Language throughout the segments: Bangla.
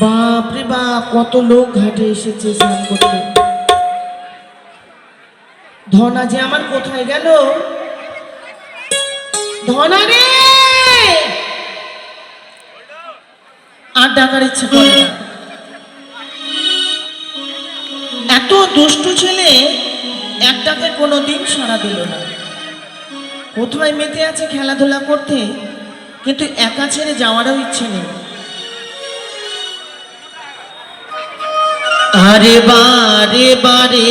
বাপরে বাপ, কত লোক ঘাটে এসেছে স্নান করতে। ধনা যে আমার কোথায় গেল? ধনা রে! আর ডাকার ইচ্ছে করে এত দুষ্টু ছেলে একটাকে কোনো দিন সারা দিল না। কোথায় মেতে আছে খেলাধুলা করতে? কিন্তু একা ছেড়ে যাওয়ারও ইচ্ছে নেই। আরে বারে বারে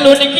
¡Él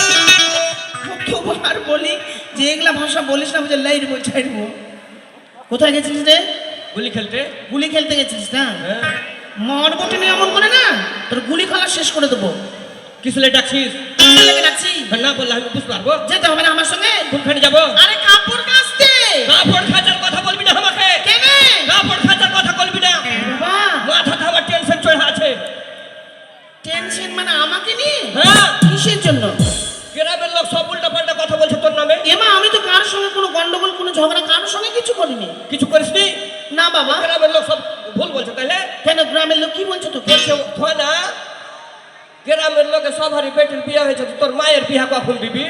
হ্যাঁ কতবার বলি যে এগুলা ভাষা বলিস না বুঝে লাইট বোঝাইবো কোথায় গেছিস রে? গুলি খেলতে। গুলি খেলতে গেছিস না? হ্যাঁ। মর বটে এমন করে না? তোর গুলি খালা শেষ করে দেবো। ডাকছিস? কোথায় না বললে আমি বুঝতে পারব। যেতে হবে না আমার সঙ্গে? যাব? আরে কাপড় কাচতে। কাপড় খাঁচার কথা বলবি না আমাকে? কেনে? কাপড় খাঁচার কথা বলবি না? আমার টেনশন চড়ে আছে। টেনশন মানে আমাকে নিয়ে? হ্যাঁ। কিসের জন্য? গ্রামের লোক সব উল্টা পাল্টা বলছে তোর নামে? এমা আমি তো কার সঙ্গে কোনো গন্ডগোল কোনো ঝগড়া কার সঙ্গে কিছু করিনি। কিছু করিসনি? না বাবা। গ্রামের লোক সব ভুল বলছে তাহলে কেন গ্রামের লোক কি বলছো তোকে? বলছে থানা গ্রামের লোকে সবারই বেটির বিয়ে হয়েছে তো তোর মায়ের বিয়ে কখন দিবি?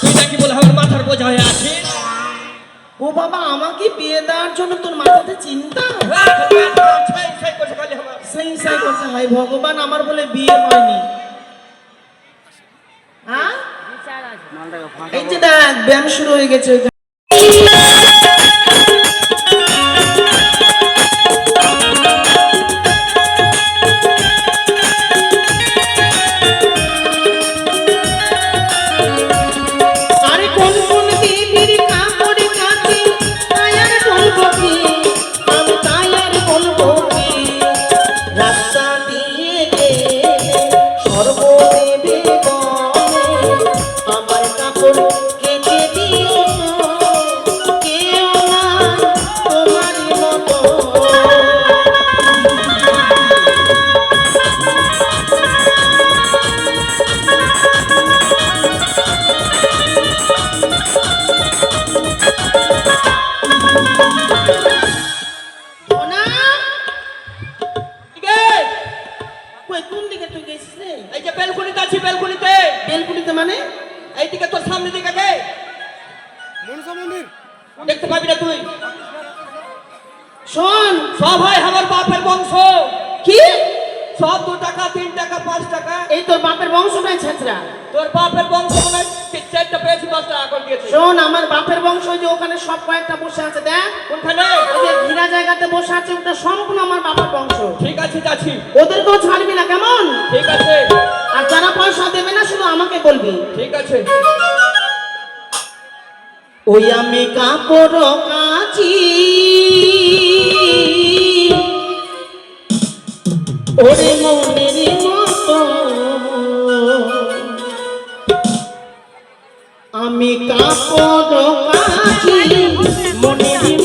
তুই নাকি বলে আমার মাথার বোঝা হয়ে আছিস? ও বাবা আমাকে বিয়ে দেওয়ার জন্য তোর মাথাতে চিন্তা? হ্যাঁ, খালি আমার। সেই সাই করছে হাই ভগবান আমার বলে বিয়ে হয়নি। হ্যাঁ এই যে দেখ ব্যায়াম শুরু হয়ে গেছে। ওখানে সব কয়েকটা বসে আছে দেখ ওই যে ঘিরা জায়গাতে বসে আছে ওটা সম্পূর্ণ আমার বাবার বংশ। ঠিক আছে যাচ্ছি ওদেরকেও ছাড়বি না কেমন? ঠিক আছে। আর যারা পয়সা দেবে না শুধু আমাকে বলবি। ঠিক আছে। ওই আমি কাপড় কাচি। ওরে মনের মতো। আমি কাপড় মনের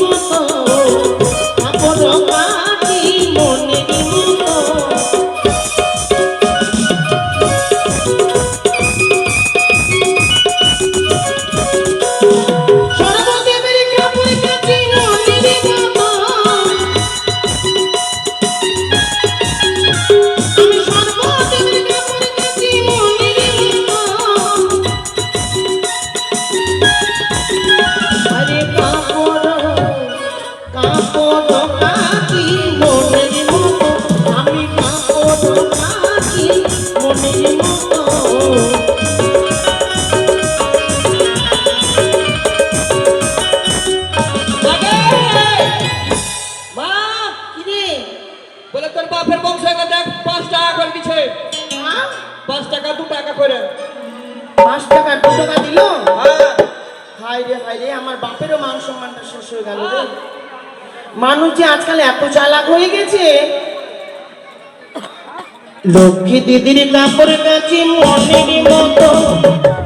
যে আজকাল এত চালাক হয়ে গেছে। লক্ষ্মী দিদির কাপড় কাছে মনের মতো।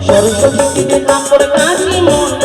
সরস্বতী দিদির কাপড় কাছে মনের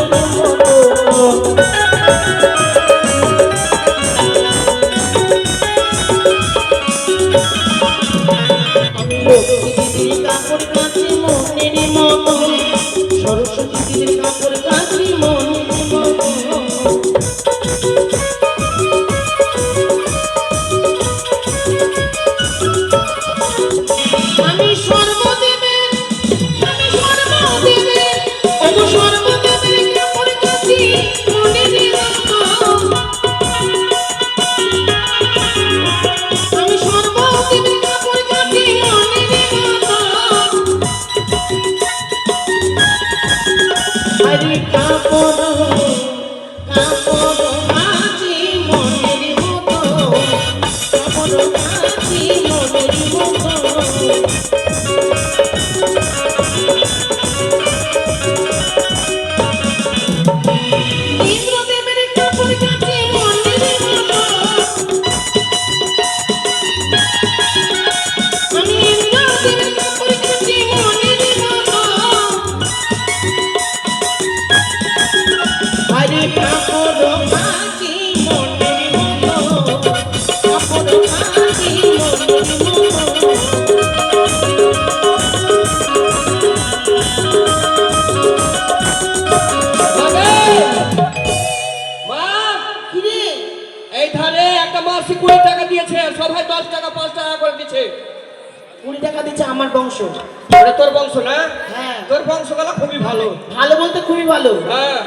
বংশ। তোর বংশ না? হ্যাঁ। তোর বংশগুলো খুবই ভালো। ভালো বলতে খুবই ভালো। হ্যাঁ।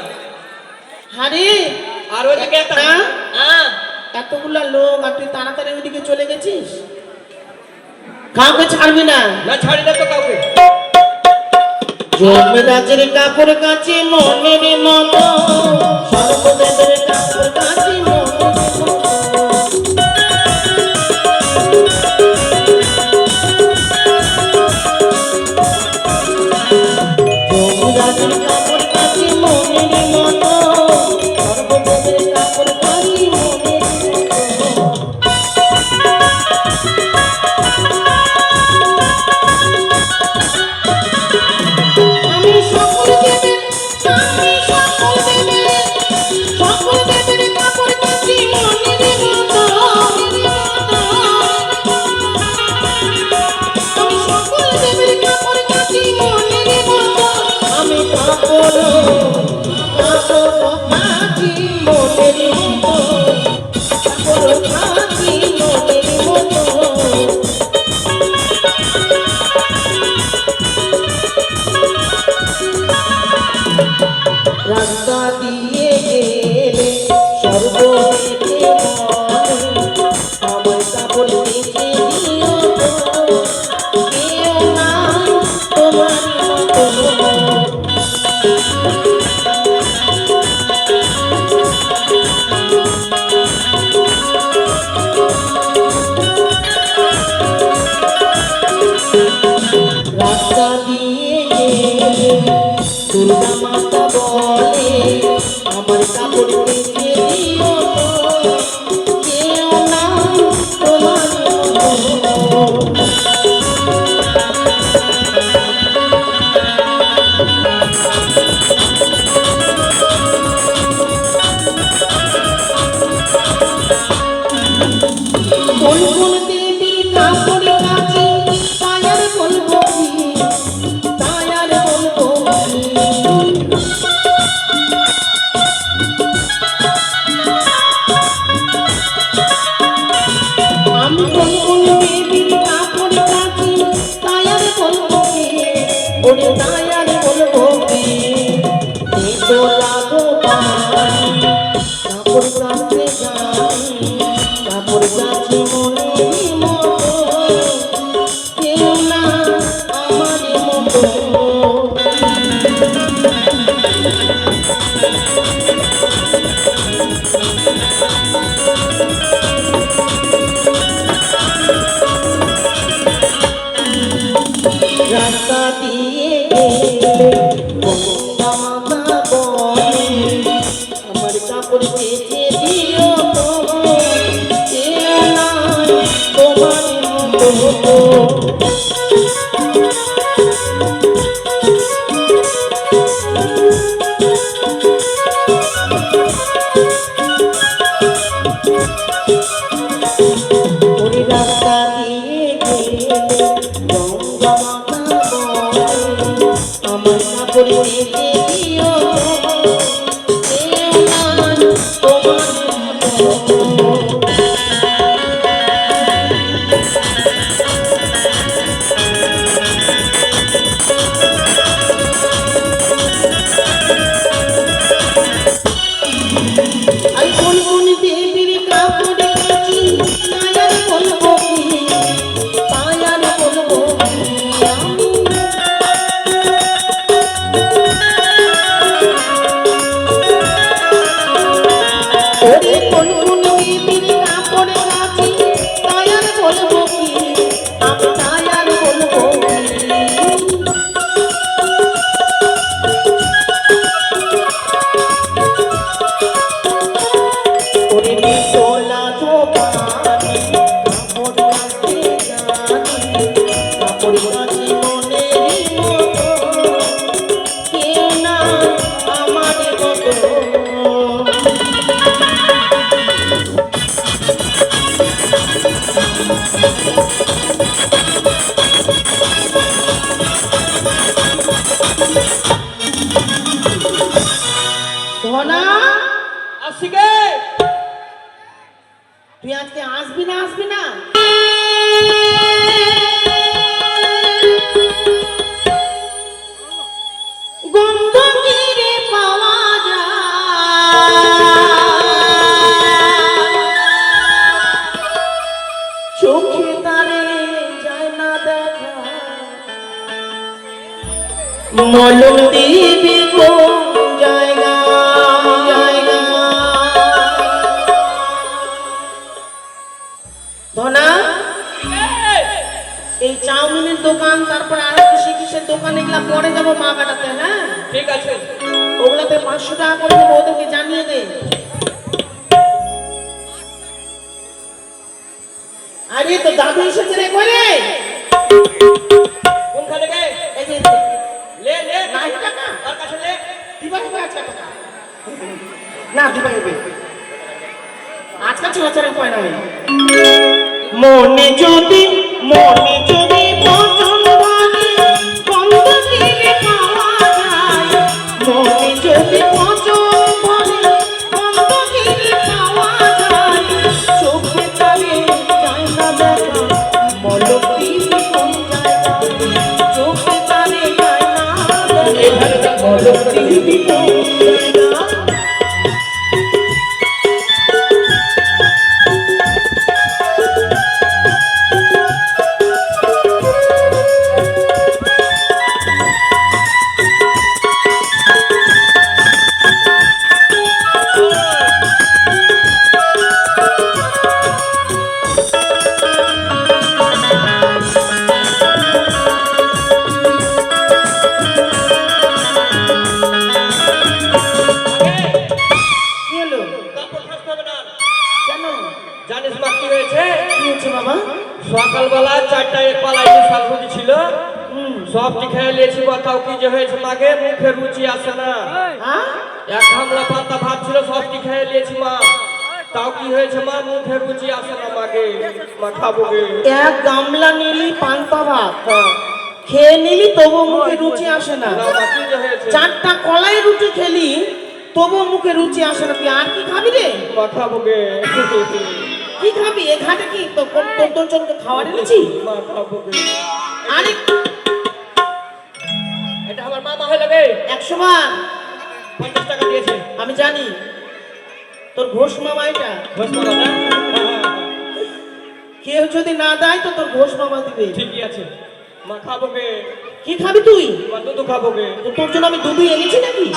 আর এতগুলা লোক আর তুই তাড়াতাড়ি ওইদিকে চলে গেছিস? কাউকে ছাড়বি না। না ছাড়ি না তো কাউকে। জন্মরাজের কাপড় কাছে মনের মতো amor মলম দিবি কোন জায়গা? ধনা? এই চাউমিনের দোকান তারপর আরও কিসে কিসের দোকান এগুলা পরে যাব মা কাটাতে হ্যাঁ ঠিক আছে। ওগুলাতে পাঁচশো টাকা করে দেবো ওদেরকে জানিয়ে দে। আরে তো দাদু এসেছে রে করে না আজকাল মনে যদি জানিস মা কি হয়েছে? কি হচ্ছে বাবা? সকালবেলা চারটায় পালাইতে শাকসবজি ছিল। হুম। সবটি খেয়ে নিয়েছি কথাও কি যে হয়েছে মাগে মুখে রুচি আসে না। হ্যাঁ? এক গামলা পান্তা ভাত ছিল সবটি খেয়ে নিয়েছি মা? তাও কি হয়েছে মা? মুখে রুচি আসে না মাগে মা খাব এক গামলা নিলি পান্তা ভাত। হ্যাঁ। খেয়ে নিলি তবু মুখে রুচি আসে না। না কি যে হয়েছে? চারটা কলাই রুটি খেলি তবু মুখে রুচি আসে না। তুই আর কি খাবি রে? খাব গে। কি খাবি? এ ঘাটে কি? তোর তোর জন্য খাওয়ার এনেছি? আরে এটা আমার মামা হয়ে লাগে একশো বার। পঞ্চাশ টাকা দিয়েছে। আমি জানি। তোর ঘোষ মামা এটা। ঘোষ মামা কেউ যদি না দেয় তো তোর ঘোষ মামা দিবে। ঠিকই আছে। মা খাব গে। কি খাবি তুই? দুধু খাব গে। তোর জন্য আমি দুধই এনেছি নাকি?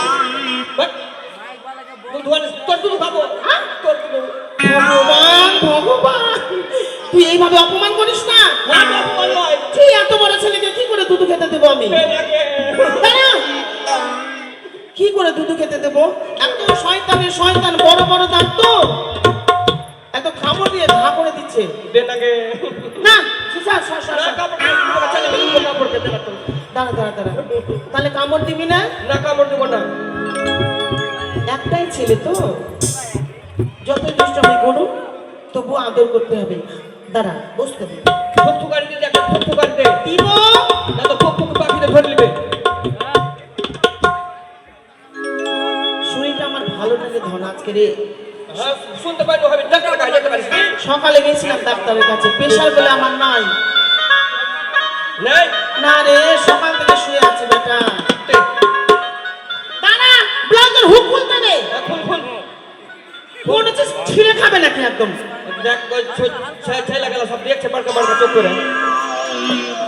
তুই এইভাবে অপমান করিস না? তুই এত বড় ছেলেকে কি করে দুধ খেতে দেবো আমি? দাঁড়া। কি করে দুধ খেতে দেবো? এত শয়তানের শয়তান বড় বড় দাঁত তো। এত খাব দিয়ে ঘা করে দিচ্ছে। না দাঁড়া দাঁড়া দাঁড়া। তাহলে কামড় দিবি না? না কাপড় দেবো না। একটাই ছেলে তো। যতই দুষ্টামি করুক তবু আদর করতে হবে। দাঁড়া বসতে দিব না তো পাখিতে ধরে নিবে শরীরটা আমার ভালো লাগে ধন আজকে রে হ্যাঁ শুনতে পাইনি হবে ডাক্তার কাছে যেতে পারিস? সকালে গেছিলাম ডাক্তারের কাছে প্রেশার বলে আমার নাই নাই না রে সকাল থেকে শুয়ে আছে বেটা দে। দাঁড়া ব্লাউজের হুক খুলতে নে হ্যাঁ, খুল খুল কোন হচ্ছে ছিঁড়ে খাবে নাকি একদম দেখ ওই ছ- ছ- ছেলে গেল সব দেখছে বারকা বারকা চোখ করে।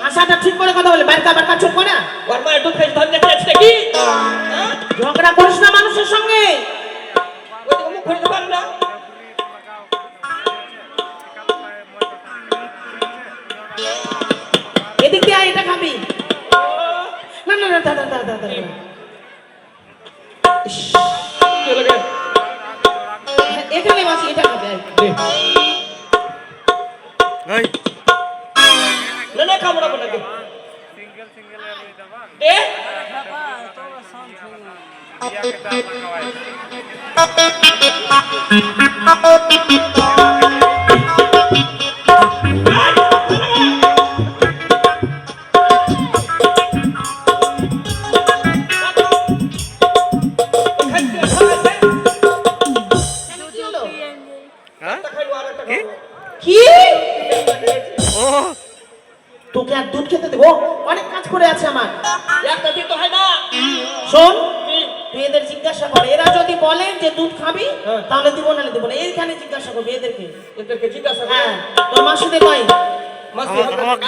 আশাটা ঠিক করে কথা বলে বারকা বারকা চোখ করে ওর মায়ের দুধ খাইছে ধর দেখতে কি হ্যাঁ? ঝগড়া করিস না মানুষের সঙ্গে। ওই দিকে মুখ খুলতে পারে না? এদিক দিয়ে এটা খাবি। না না না দাদা দাদা দাদা এখানে এটা খাবে। ننھا ڪمڙا بنايو سنگل سنگل ايرو ٿا با اي با تو سان ٿو ايا ڪٿي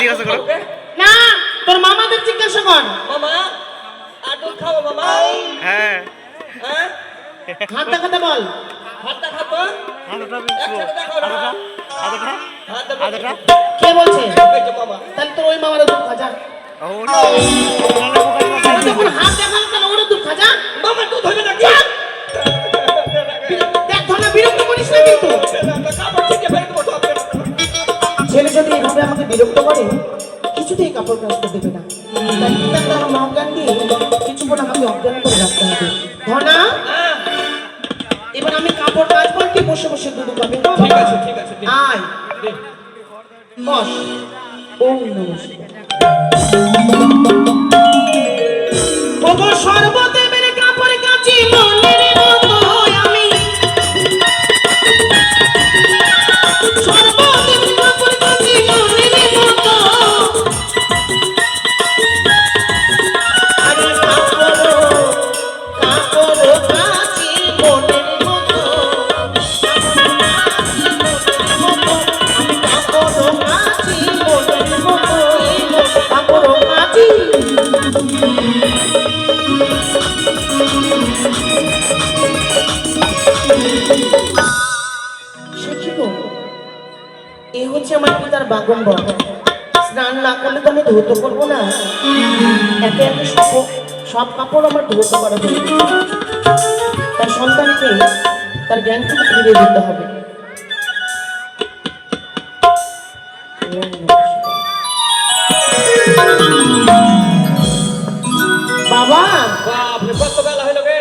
জিজ্ঞাসা করো। না তোর মামাদের জিজ্ঞাসা কর মামা দুধ খাব মামা হ্যাঁ হ্যাঁ হাত দেখাতে বল খাব হাতটা একসাথে দেখাও না হাতটা হাত দেবো। হাতটা কে বলছে তাহলে তোর ওই মামার দুধ খাজা যখন হাত দেখাল তাহলে ওর মামা দেখ বিরক্ত করিস না কিন্তু ছেলে আমাকে বিরক্ত করে কিছুতেই কাপড় কাচতে দেবে না। তাই পিতার দ্বারা অজ্ঞান দিয়ে কিছুক্ষণ আমাকে অজ্ঞান করে রাখতে হবে ধনা এবার আমি কাপড় কাচবো কি বসে বসে দুধ খাবে। ঠিক আছে ঠিক আছে আয়। বস। ওম নমঃ হচ্ছে আমার পিতার বাগম্বর স্নান না করলে তো আমি ধৌত করব না। একে একে সব সব কাপড় আমার ধৌত করা হয়ে তার সন্তানকে তার জ্ঞান থেকে দিতে হবে। বাবা! বাপরে কত বেলা হইল গে?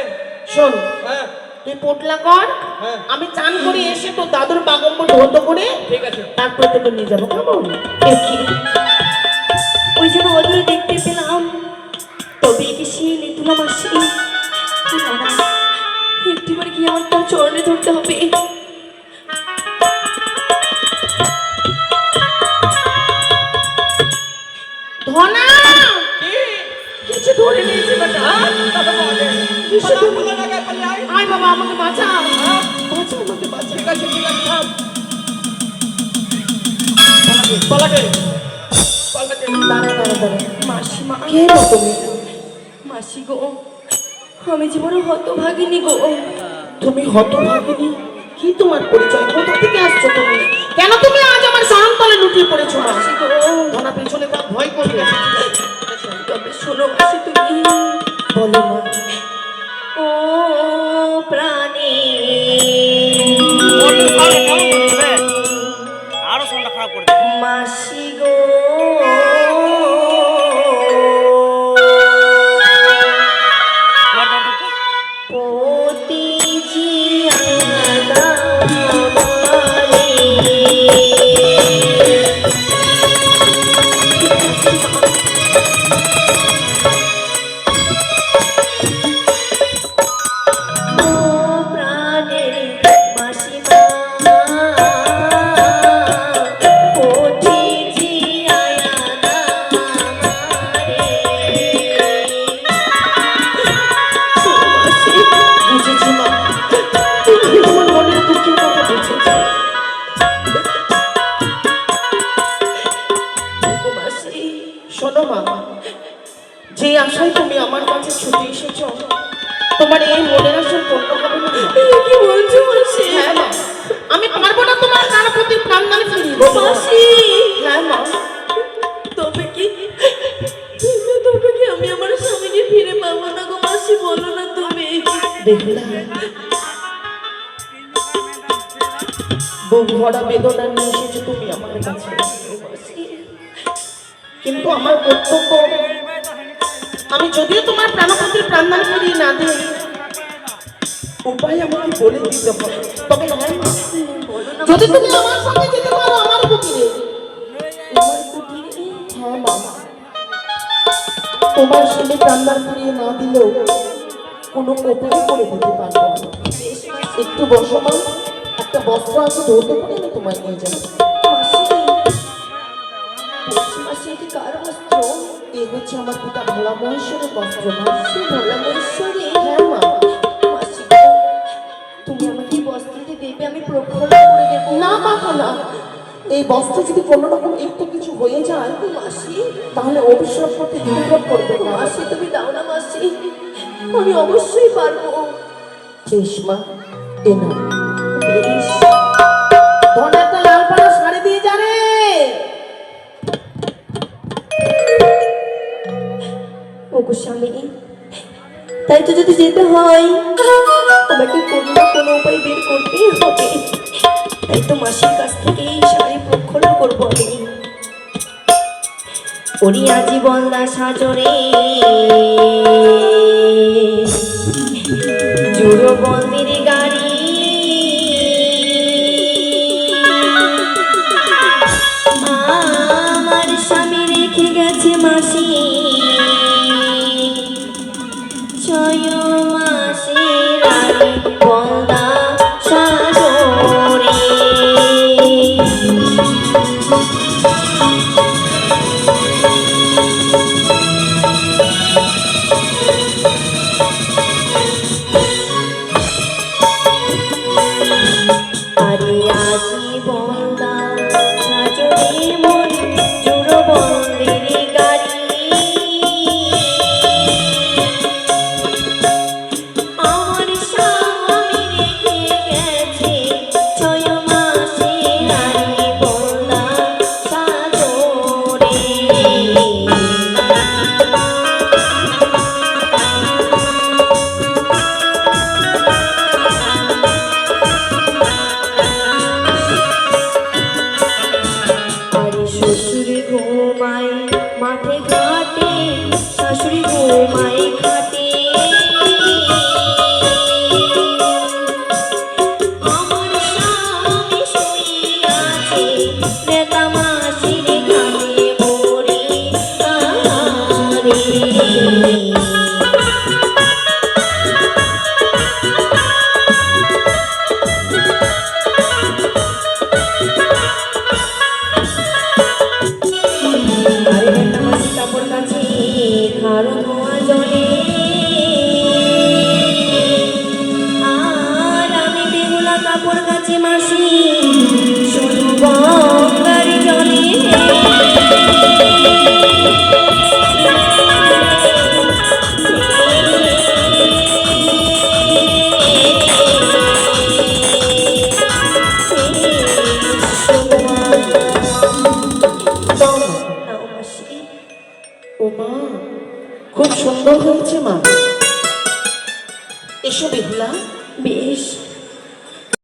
শোন। হ্যাঁ। তুই পোটলা কর হ্যাঁ। আমি চান করে এসে তোর দাদুর বাগম্বর ধৌত করে ঠিক আছে। তারপরে তোকে নিয়ে যাব কেমন? ওই যেন অদূরে দেখতে পেলাম তবে কি সে নেতুলা মাসি? একটিবার কি আমার তার চরণে ধরতে হবে। ধনা! কিছু ধরে নিয়েছে বেটা বলে কিসে পালা তুমি? পালা লাগা পালা আয় আয় বাবা আমাকে বাঁচা বাঁচা আমাকে বাঁচা ঠিক আছে ঠিক আছে থাম পালাকে পালাকে দাঁড়া দাঁড়া দাঁড়া মাসিমা কে তুমি? মাসি গো আমি বড় হতভাগিনী গো। তুমি হতভাগিনী? কি তোমার পরিচয়? কোথা থেকে আসছো তুমি? কেন তুমি আজ আমার চরণতলে লুটিয়ে পড়েছো? মাসি গো। ধনা পেছনে তার ভয় করবে তবে শোনো মাসি তুমি। বলো মা। ও প্রাণী। আরও শোনটা খারাপ করে মাসি বুক ভরা বেদনা নিয়ে এসেছ তুমি আমার কাছে কিন্তু আমার কর্তব্য আমি যদিও তোমার প্রাণপতির প্রাণদান করিয়ে না দিই উপায় আমাকে বলে দিতে হবে। তবে হ্যাঁ যদি তুমি আমার সঙ্গে যেতে পারো আমার কুটিরে। হ্যাঁ মা। তোমার ছেলে প্রাণদান করিয়ে না দিলেও কোনো উপায় করে দিতে পারব না। একটু বসো মা। একটা বস্ত্র আছে ধরতে করে আমি তোমায় নিয়ে যাব। কার বস্ত্র? এই হচ্ছে আমার পিতা ভোলা মহেশ্বরের বস্ত্র। মা ভোলা মহেশ্বরী হ্যাঁ মা। মাসি তুমি আমাকে বস্ত্রটি দেবে আমি প্রক্ষালন করে দেবো। না মাথা না এই বস্ত্র যদি কোনো রকম একটু কিছু হয়ে যায় মাসি তাহলে অভিশাপ করতে বিপদ করবে। মাসি তুমি দাও না মাসি। আমি অবশ্যই পারব। বেশ মা এ না শাড়ি তাই তো যদি যেতে হয় কোনো না উপায় বের করতেই হবে। তাই তো মাসির কাছ থেকে শাড়ি প্রক্ষণ করব আমি। ওরি আজীবন সাজরে জুড়ো বন্দির